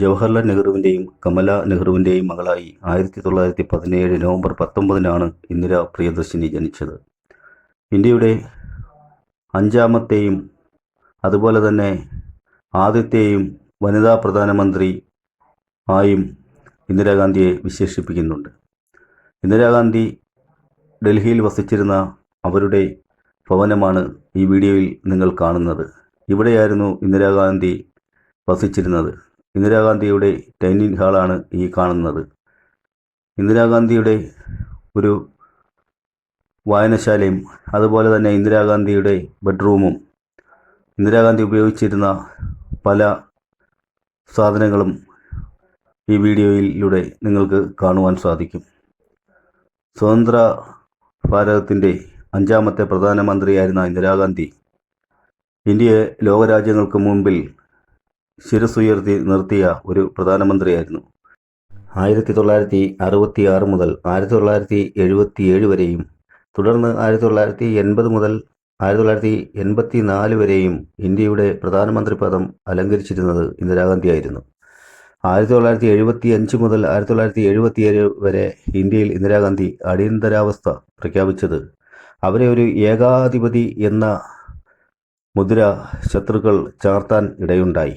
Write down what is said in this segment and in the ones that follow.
ജവഹർലാൽ നെഹ്റുവിന്റെയും കമല നെഹ്റുവിന്റെയും മകളായി ആയിരത്തി തൊള്ളായിരത്തി പതിനേഴ് നവംബർ പത്തൊമ്പതിനാണ് ഇന്ദിര പ്രിയദർശിനി ജനിച്ചത്. ഇന്ത്യയുടെ അഞ്ചാമത്തെയും അതുപോലെ തന്നെ ആദ്യത്തെയും വനിതാ പ്രധാനമന്ത്രി ആയും ഇന്ദിരാഗാന്ധിയെ വിശേഷിപ്പിക്കുന്നുണ്ട്. ഇന്ദിരാഗാന്ധി ഡൽഹിയിൽ വസിച്ചിരുന്ന അവരുടെ ഭവനമാണ് ഈ വീഡിയോയിൽ നിങ്ങൾ കാണുന്നത്. ഇവിടെയായിരുന്നു ഇന്ദിരാഗാന്ധി വസിച്ചിരുന്നത്. ഇന്ദിരാഗാന്ധിയുടെ ഡൈനിങ് ഹാളാണ് ഈ കാണുന്നത്. ഇന്ദിരാഗാന്ധിയുടെ ഒരു വായനശാലയും അതുപോലെ തന്നെ ഇന്ദിരാഗാന്ധിയുടെ ബെഡ്റൂമും ഇന്ദിരാഗാന്ധി ഉപയോഗിച്ചിരുന്ന പല സാധനങ്ങളും ഈ വീഡിയോയിലൂടെ നിങ്ങൾക്ക് കാണുവാൻ സാധിക്കും. സ്വതന്ത്ര ഭാരതത്തിന്റെ അഞ്ചാമത്തെ പ്രധാനമന്ത്രിയായിരുന്ന ഇന്ദിരാഗാന്ധി ഇന്ത്യയെ ലോകരാജ്യങ്ങൾക്ക് മുമ്പിൽ ശിരസുയർത്തി നിർത്തിയ ഒരു പ്രധാനമന്ത്രിയായിരുന്നു. ആയിരത്തി തൊള്ളായിരത്തി അറുപത്തി ആറ് മുതൽ ആയിരത്തി തൊള്ളായിരത്തി എഴുപത്തി ഏഴ് വരെയും തുടർന്ന് ആയിരത്തി തൊള്ളായിരത്തി എൺപത് മുതൽ ആയിരത്തി തൊള്ളായിരത്തി എൺപത്തി നാല് വരെയും ഇന്ത്യയുടെ പ്രധാനമന്ത്രി പദം അലങ്കരിച്ചിരുന്നത് ഇന്ദിരാഗാന്ധിയായിരുന്നു. ആയിരത്തി തൊള്ളായിരത്തി എഴുപത്തി അഞ്ച് മുതൽ ആയിരത്തി തൊള്ളായിരത്തി എഴുപത്തി ഏഴ് വരെ ഇന്ത്യയിൽ ഇന്ദിരാഗാന്ധി അടിയന്തരാവസ്ഥ പ്രഖ്യാപിച്ചത്. അവരെ ഒരു ഏകാധിപതി എന്ന മുദ്ര ശത്രുക്കൾ ചാർത്താൻ ഇടയുണ്ടായി.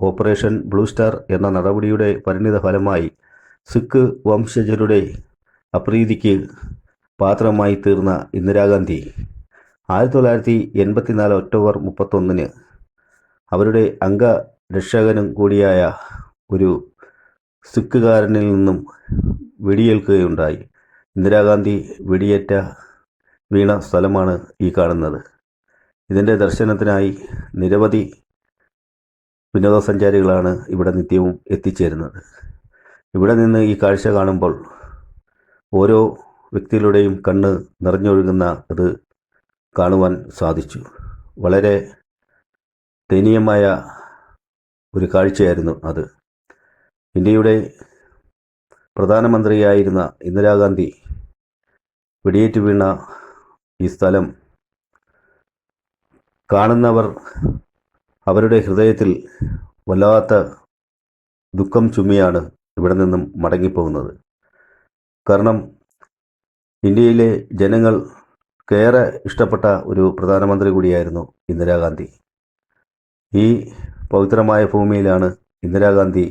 ഓപ്പറേഷൻ ബ്ലൂ സ്റ്റാർ എന്ന നടപടിയുടെ പരിണിത ഫലമായി സിഖ് വംശജരുടെ അപ്രീതിക്ക് പാത്രമായി തീർന്ന ഇന്ദിരാഗാന്ധി ആയിരത്തി തൊള്ളായിരത്തി എൺപത്തിനാല് ഒക്ടോബർ മുപ്പത്തൊന്നിന് അവരുടെ അംഗരക്ഷകനും കൂടിയായ ഒരു സിഖുകാരനിൽ നിന്നും വെടിയേൽക്കുകയുണ്ടായി. ഇന്ദിരാഗാന്ധി വെടിയേറ്റ വീണ സ്ഥലമാണ് ഈ കാണുന്നത്. ഇതിന്റെ ദർശനത്തിനായി നിരവധി വിനോദസഞ്ചാരികളാണ് ഇവിടെ നിത്യവും എത്തിച്ചേരുന്നത്. ഇവിടെ നിന്ന് ഈ കാഴ്ച കാണുമ്പോൾ ഓരോ വ്യക്തികളുടെയും കണ്ണ് നിറഞ്ഞൊഴുകുന്ന അത് കാണുവാൻ സാധിച്ചു. വളരെ ദയനീയമായ ഒരു കാഴ്ചയായിരുന്നു അത്. ഇന്ത്യയുടെ പ്രധാനമന്ത്രിയായിരുന്ന ഇന്ദിരാഗാന്ധി വെടിയേറ്റ് വീണ ഈ സ്ഥലം കാണുന്നവർ അവരുടെ ഹൃദയത്തിൽ വല്ലാത്ത ദുഃഖം ചുമ്മിയാണ് ഇവിടെ നിന്നും മടങ്ങിപ്പോകുന്നത്. കാരണം ഇന്ത്യയിലെ ജനങ്ങൾ ഏറെ ഇഷ്ടപ്പെട്ട ഒരു പ്രധാനമന്ത്രി കൂടിയായിരുന്നു ഇന്ദിരാഗാന്ധി. ഈ പവിത്രമായ ഭൂമിയിലാണ് ഇന്ദിരാഗാന്ധി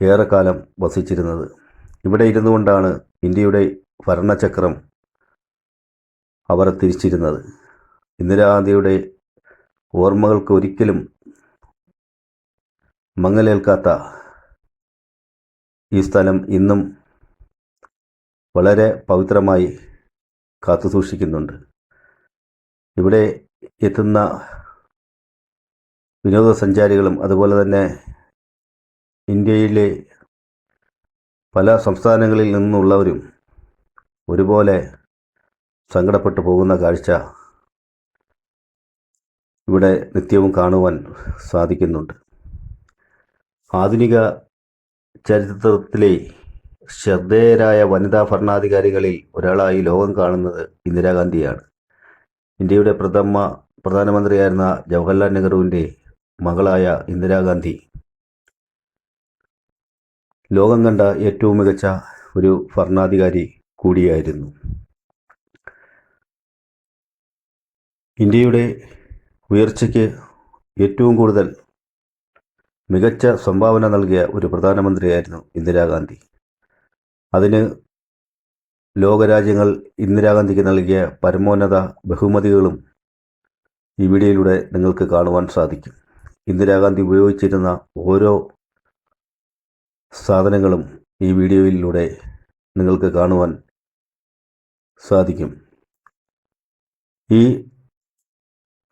ഏറെക്കാലം വസിച്ചിരുന്നത്. ഇവിടെ ഇരുന്നു കൊണ്ടാണ് ഇന്ത്യയുടെ ഭരണചക്രം അവർ തിരിച്ചിരുന്നത്. ഇന്ദിരാഗാന്ധിയുടെ ഓർമ്മകൾക്ക് ഒരിക്കലും മങ്ങലേൽക്കാത്ത ഈ സ്ഥലം ഇന്നും വളരെ പവിത്രമായി കാത്തു സൂക്ഷിക്കുന്നുണ്ട്. ഇവിടെ എത്തുന്ന വിനോദസഞ്ചാരികളും അതുപോലെ തന്നെ ഇന്ത്യയിലെ പല സംസ്ഥാനങ്ങളിൽ നിന്നുള്ളവരും ഒരുപോലെ സങ്കടപ്പെട്ടു പോകുന്ന കാഴ്ച ഇവിടെ നിത്യവും കാണുവാൻ സാധിക്കുന്നുണ്ട്. ആധുനിക ചരിത്രത്തിലെ ശ്രദ്ധേയരായ വനിതാ ഭരണാധികാരികളിൽ ഒരാളായി ലോകം കാണുന്നത് ഇന്ദിരാഗാന്ധിയാണ്. ഇന്ത്യയുടെ പ്രഥമ പ്രധാനമന്ത്രിയായിരുന്ന ജവഹർലാൽ നെഹ്റുവിന്റെ മകളായ ഇന്ദിരാഗാന്ധി ലോകം കണ്ട ഏറ്റവും മികച്ച ഒരു ഭരണാധികാരി കൂടിയായിരുന്നു. ഇന്ത്യയുടെ ഉയർച്ചയ്ക്ക് ഏറ്റവും കൂടുതൽ മികച്ച സംഭാവന നൽകിയ ഒരു പ്രധാനമന്ത്രിയായിരുന്നു ഇന്ദിരാഗാന്ധി. അതിന് ലോകരാജ്യങ്ങൾ ഇന്ദിരാഗാന്ധിക്ക് നൽകിയ പരമോന്നത ബഹുമതികളും ഈ വീഡിയോയിലൂടെ നിങ്ങൾക്ക് കാണുവാൻ സാധിക്കും. ഇന്ദിരാഗാന്ധി ഉപയോഗിച്ചിരുന്ന ഓരോ സാധനങ്ങളും ഈ വീഡിയോയിലൂടെ നിങ്ങൾക്ക് കാണുവാൻ സാധിക്കും. ഈ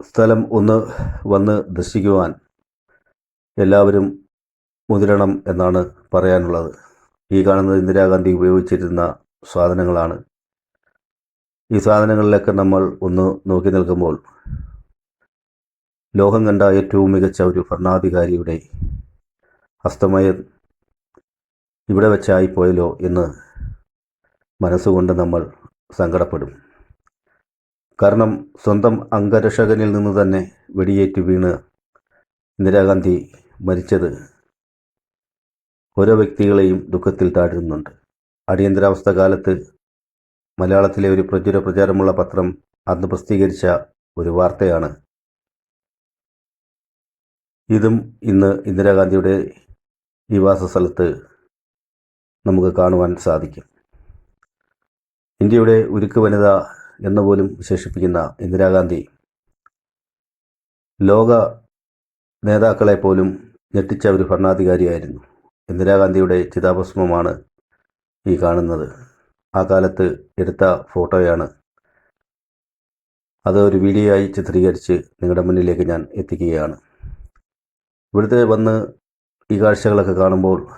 സ്ഥലം ഒന്ന് വന്ന് ദർശിക്കുവാൻ എല്ലാവരും മുതിരണം എന്നാണ് പറയാനുള്ളത്. ഈ കാണുന്നത് ഇന്ദിരാഗാന്ധി ഉപയോഗിച്ചിരുന്ന സാധനങ്ങളാണ്. ഈ സാധനങ്ങളിലൊക്കെ നമ്മൾ ഒന്ന് നോക്കി നിൽക്കുമ്പോൾ ലോകം കണ്ട ഏറ്റവും മികച്ച ഒരു ഭരണാധികാരിയുടെ അസ്തമയം ഇവിടെ വെച്ചായിപ്പോയല്ലോ എന്ന് മനസ്സുകൊണ്ട് നമ്മൾ സങ്കടപ്പെടും. കാരണം സ്വന്തം അംഗരക്ഷകനിൽ നിന്ന് തന്നെ വെടിയേറ്റ് വീണ് ഇന്ദിരാഗാന്ധി മരിച്ചത് ഓരോ വ്യക്തികളെയും ദുഃഖത്തിൽ താഴ്ത്തുന്നുണ്ട് അടിയന്തരാവസ്ഥ കാലത്ത് മലയാളത്തിലെ ഒരു പ്രചുര പ്രചാരമുള്ള പത്രം അന്ന് പ്രസിദ്ധീകരിച്ച ഒരു വാർത്തയാണ്. ഇതും ഇന്ന് ഇന്ദിരാഗാന്ധിയുടെ നിവാസ സ്ഥലത്ത് നമുക്ക് കാണുവാൻ സാധിക്കും. ഇന്ത്യയുടെ ഉരുക്ക് വനിത എന്ന് പോലും വിശേഷിപ്പിക്കുന്ന ഇന്ദിരാഗാന്ധി. ലോക നേതാക്കളെ പോലും ഞെട്ടിച്ച ഒരു ഭരണാധികാരിയായിരുന്നു. ഇന്ദിരാഗാന്ധിയുടെ ചിതാഭസ്മമാണ് ഈ കാണുന്നത്. ആ കാലത്ത് എടുത്ത ഫോട്ടോയാണ്. അത് ഒരു വീഡിയോ ആയി ചിത്രീകരിച്ച് നിങ്ങളുടെ മുന്നിലേക്ക് ഞാൻ എത്തിക്കുകയാണ്. ഇവിടുത്തെ വന്ന് ഈ കാഴ്ചകളൊക്കെ കാണുമ്പോൾ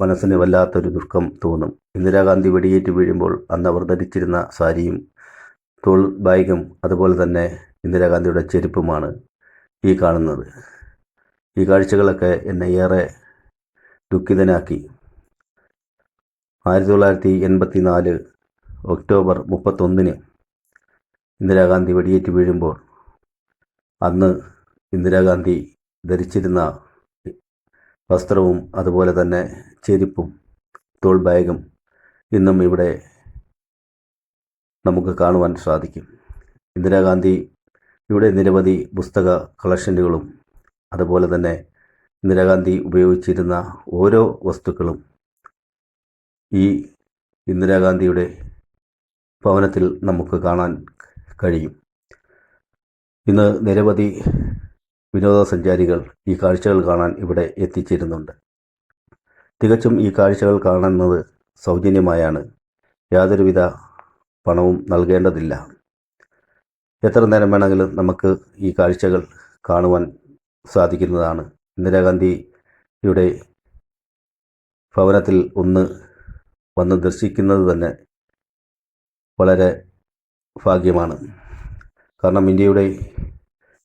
മനസ്സിന് വല്ലാത്തൊരു ദുഃഖം തോന്നും. ഇന്ദിരാഗാന്ധി വെടിയേറ്റ് വീഴുമ്പോൾ അന്ന് അവർ ധരിച്ചിരുന്ന സാരിയും തോൾ ബാഗും അതുപോലെ തന്നെ ഇന്ദിരാഗാന്ധിയുടെ ചെരുപ്പുമാണ് ഈ കാണുന്നത്. ഈ കാഴ്ചകളൊക്കെ എന്നെ ഏറെ ദുഃഖിതനാക്കി. ആയിരത്തി തൊള്ളായിരത്തി എൺപത്തി നാല് ഒക്ടോബർ മുപ്പത്തൊന്നിന് ഇന്ദിരാഗാന്ധി വെടിയേറ്റ് വീഴുമ്പോൾ അന്ന് ഇന്ദിരാഗാന്ധി ധരിച്ചിരുന്ന വസ്ത്രവും അതുപോലെ തന്നെ ചെരുപ്പും തോൾ ബാഗും ഇന്നും ഇവിടെ നമുക്ക് കാണുവാൻ സാധിക്കും. ഇന്ദിരാഗാന്ധി ഇവിടെ നിരവധി പുസ്തക കളക്ഷനുകളും അതുപോലെ തന്നെ ഇന്ദിരാഗാന്ധി ഉപയോഗിച്ചിരുന്ന ഓരോ വസ്തുക്കളും ഈ ഇന്ദിരാഗാന്ധിയുടെ ഭവനത്തിൽ നമുക്ക് കാണാൻ കഴിയും. ഇന്ന് നിരവധി വിനോദസഞ്ചാരികൾ ഈ കാഴ്ചകൾ കാണാൻ ഇവിടെ എത്തിച്ചേരുന്നുണ്ട്. തികച്ചും ഈ കാഴ്ചകൾ കാണുന്നത് സൗജന്യമായാണ്. യാതൊരുവിധ പണവും നൽകേണ്ടതില്ല. എത്ര നേരം വേണമെങ്കിലും നമുക്ക് ഈ കാഴ്ചകൾ കാണുവാൻ സാധിക്കുന്നതാണ്. ഇന്ദിരാഗാന്ധിയുടെ ഭവനത്തിൽ ഒന്ന് വന്ന് ദർശിക്കുന്നത് തന്നെ വളരെ ഭാഗ്യമാണ്. കാരണം ഇന്ത്യയുടെ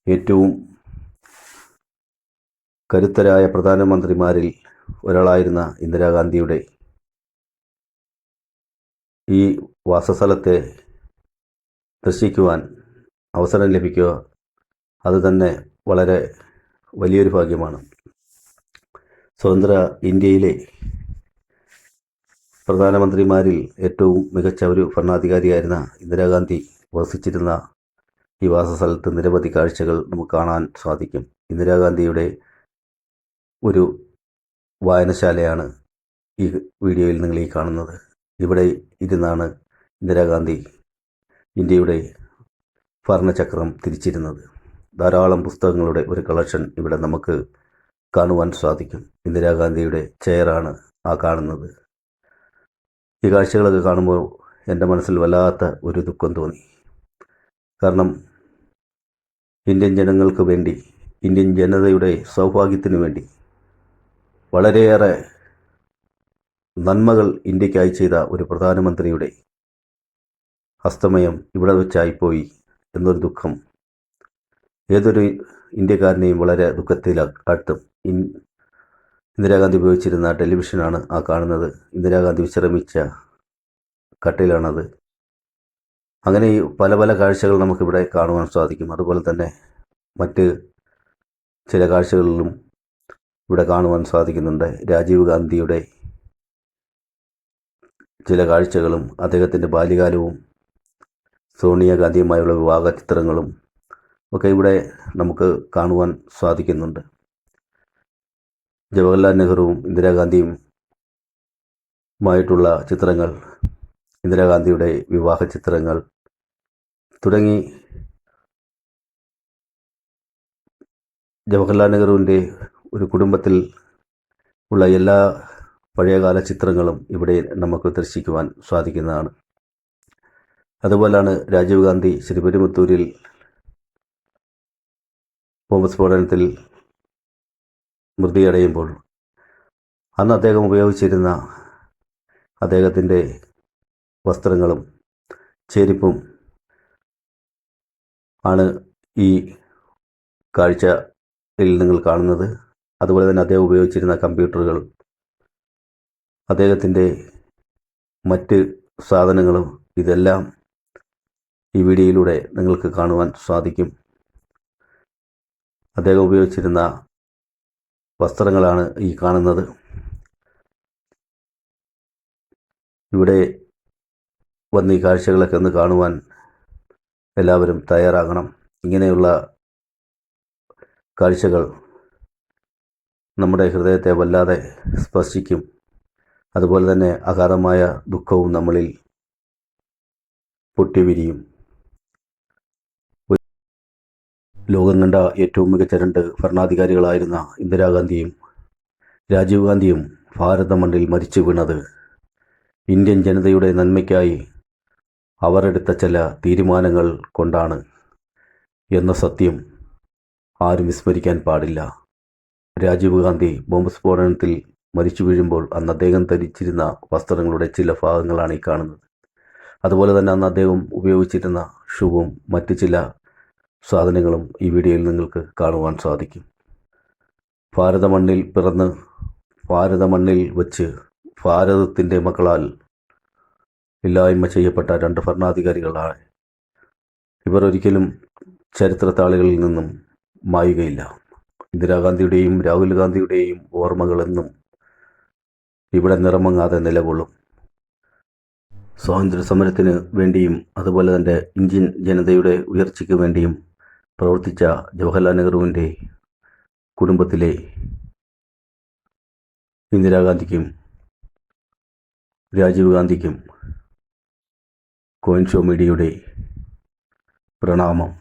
ഏറ്റവും കരുത്തരായ പ്രധാനമന്ത്രിമാരിൽ ഒരാളായിരുന്ന ഇന്ദിരാഗാന്ധിയുടെ ഈ വാസസ്ഥലത്തെ ദർശിക്കുവാൻ അവസരം ലഭിക്കുക അത് തന്നെ വളരെ വലിയൊരു ഭാഗ്യമാണ്. സ്വതന്ത്ര ഇന്ത്യയിലെ പ്രധാനമന്ത്രിമാരിൽ ഏറ്റവും മികച്ച ഒരു ഭരണാധികാരിയായിരുന്ന ഇന്ദിരാഗാന്ധി വസിച്ചിരുന്ന ഈ വാസസ്ഥലത്ത് നിരവധി കാഴ്ചകൾ നമുക്ക് കാണാൻ സാധിക്കും. ഇന്ദിരാഗാന്ധിയുടെ ഒരു വായനശാലയാണ് ഈ വീഡിയോയിൽ നിങ്ങൾ ഈ കാണുന്നത്. ഇവിടെ ഇരുന്നാണ് ഇന്ദിരാഗാന്ധി ഇന്ത്യയുടെ ഭരണചക്രം തിരിച്ചിരുന്നത്. ധാരാളം പുസ്തകങ്ങളുടെ ഒരു കളക്ഷൻ ഇവിടെ നമുക്ക് കാണുവാൻ സാധിക്കും. ഇന്ദിരാഗാന്ധിയുടെ ചെയറാണ് ആ കാണുന്നത്. ഈ കാഴ്ചകളൊക്കെ കാണുമ്പോൾ എന്റെ മനസ്സിൽ വല്ലാത്ത ഒരു ദുഃഖം തോന്നി. കാരണം ഇന്ത്യൻ ജനങ്ങൾക്ക് വേണ്ടി ഇന്ത്യൻ ജനതയുടെ സൗഭാഗ്യത്തിനു വേണ്ടി വളരെയേറെ നന്മകൾ ഇന്ത്യക്കായി ചെയ്ത ഒരു പ്രധാനമന്ത്രിയുടെ അസ്തമയം ഇവിടെ വെച്ചായിപ്പോയി എന്നൊരു ദുഃഖം. ഏതൊരു ഇന്ത്യക്കാരനെയും വളരെ ദുഃഖത്തിലാട്ടും ഇന്ദിരാഗാന്ധി ഉപയോഗിച്ചിരുന്ന ടെലിവിഷനാണ് ആ കാണുന്നത്. ഇന്ദിരാഗാന്ധി വിശ്രമിച്ച കട്ടിലാണത് അങ്ങനെ പല പല കാഴ്ചകൾ നമുക്കിവിടെ കാണുവാൻ സാധിക്കും. അതുപോലെ തന്നെ മറ്റ് ചില കാഴ്ചകളിലും ഇവിടെ കാണുവാൻ സാധിക്കുന്നുണ്ട്. രാജീവ് ഗാന്ധിയുടെ ചില കാഴ്ചകളും അദ്ദേഹത്തിന്റെ ബാല്യകാലവും സോണിയാഗാന്ധിയുമായുള്ള വിവാഹ ചിത്രങ്ങളും ഒക്കെ ഇവിടെ നമുക്ക് കാണുവാൻ സാധിക്കുന്നുണ്ട്. ജവഹർലാൽ നെഹ്റുവും ഇന്ദിരാഗാന്ധിയും മായിട്ടുള്ള ചിത്രങ്ങൾ ഇന്ദിരാഗാന്ധിയുടെ വിവാഹ ചിത്രങ്ങൾ തുടങ്ങി ജവഹർലാൽ നെഹ്റുവിന്റെ ഒരു കുടുംബത്തിൽ ഉള്ള എല്ലാ പഴയകാല ചിത്രങ്ങളും ഇവിടെ നമുക്ക് ദർശിക്കുവാൻ സാധിക്കുന്നതാണ്. അതുപോലാണ് രാജീവ് ഗാന്ധി ശ്രീപെരുമത്തൂരിൽ ബോംബ് സ്ഫോടനത്തിൽ മൃതിയടയുമ്പോൾ അന്ന് അദ്ദേഹം ഉപയോഗിച്ചിരുന്ന അദ്ദേഹത്തിന്റെ വസ്ത്രങ്ങളും ചെരുപ്പും ആണ് ഈ കാഴ്ചയിൽ നിങ്ങൾ കാണുന്നത്. അതുപോലെ തന്നെ അദ്ദേഹം ഉപയോഗിച്ചിരുന്ന കമ്പ്യൂട്ടറുകൾ അദ്ദേഹത്തിന്റെ മറ്റ് സാധനങ്ങളും ഇതെല്ലാം ഈ വീഡിയോയിലൂടെ നിങ്ങൾക്ക് കാണുവാൻ സാധിക്കും. അദ്ദേഹം ഉപയോഗിച്ചിരുന്ന വസ്ത്രങ്ങളാണ് ഈ കാണുന്നത്. ഇവിടെ വന്ന് ഈ കാഴ്ചകളൊക്കെ ഒന്ന് കാണുവാൻ എല്ലാവരും തയ്യാറാകണം. ഇങ്ങനെയുള്ള കാഴ്ചകൾ നമ്മുടെ ഹൃദയത്തെ വല്ലാതെ സ്പർശിക്കും. അതുപോലെ തന്നെ അഗാധമായ ദുഃഖവും നമ്മളിൽ പൊട്ടിവിരിയും. ലോകം കണ്ട ഏറ്റവും മികച്ച രണ്ട് ഭരണാധികാരികളായിരുന്ന ഇന്ദിരാഗാന്ധിയും രാജീവ് ഗാന്ധിയും ഭാരത മണ്ണിൽ മരിച്ചു വീണത് ഇന്ത്യൻ ജനതയുടെ നന്മയ്ക്കായി അവരെടുത്ത ചില തീരുമാനങ്ങൾ കൊണ്ടാണ് എന്ന സത്യം ആരും വിസ്മരിക്കാൻ പാടില്ല. രാജീവ് ഗാന്ധി ബോംബ് സ്ഫോടനത്തിൽ മരിച്ചു വീഴുമ്പോൾ അന്ന് അദ്ദേഹം ധരിച്ചിരുന്ന വസ്ത്രങ്ങളുടെ ചില ഭാഗങ്ങളാണ് ഈ കാണുന്നത്. അതുപോലെ തന്നെ അന്ന് അദ്ദേഹം ഉപയോഗിച്ചിരുന്ന ഷൂവും മറ്റ് ചില സാധനങ്ങളും ഈ വീഡിയോയിൽ നിങ്ങൾക്ക് കാണുവാൻ സാധിക്കും. ഭാരത മണ്ണിൽ പിറന്ന് ഭാരത മണ്ണിൽ വച്ച് ഭാരതത്തിന്റെ മക്കളാൽ ഇല്ലായ്മ ചെയ്യപ്പെട്ട രണ്ട് ഭരണാധികാരികളാണ്. ഇവർ ഒരിക്കലും ചരിത്രത്താളുകളിൽ നിന്നും മായുകയില്ല. ഇന്ദിരാഗാന്ധിയുടെയും രാഹുൽ ഗാന്ധിയുടെയും ഓർമ്മകളെന്നും ഇവിടെ നിറമങ്ങാതെ നിലകൊള്ളും. സ്വാതന്ത്ര്യ സമരത്തിന് വേണ്ടിയും അതുപോലെ തന്നെ ഇന്ത്യൻ ജനതയുടെ ഉയർച്ചയ്ക്ക് വേണ്ടിയും പ്രവർത്തിച്ച ജവഹർലാൽ നെഹ്റുവിന്റെ കുടുംബത്തിലെ ഇന്ദിരാഗാന്ധിക്കും രാജീവ് ഗാന്ധിക്കും കോയിൻ ഷോ മീഡിയയുടെ പ്രണാമം.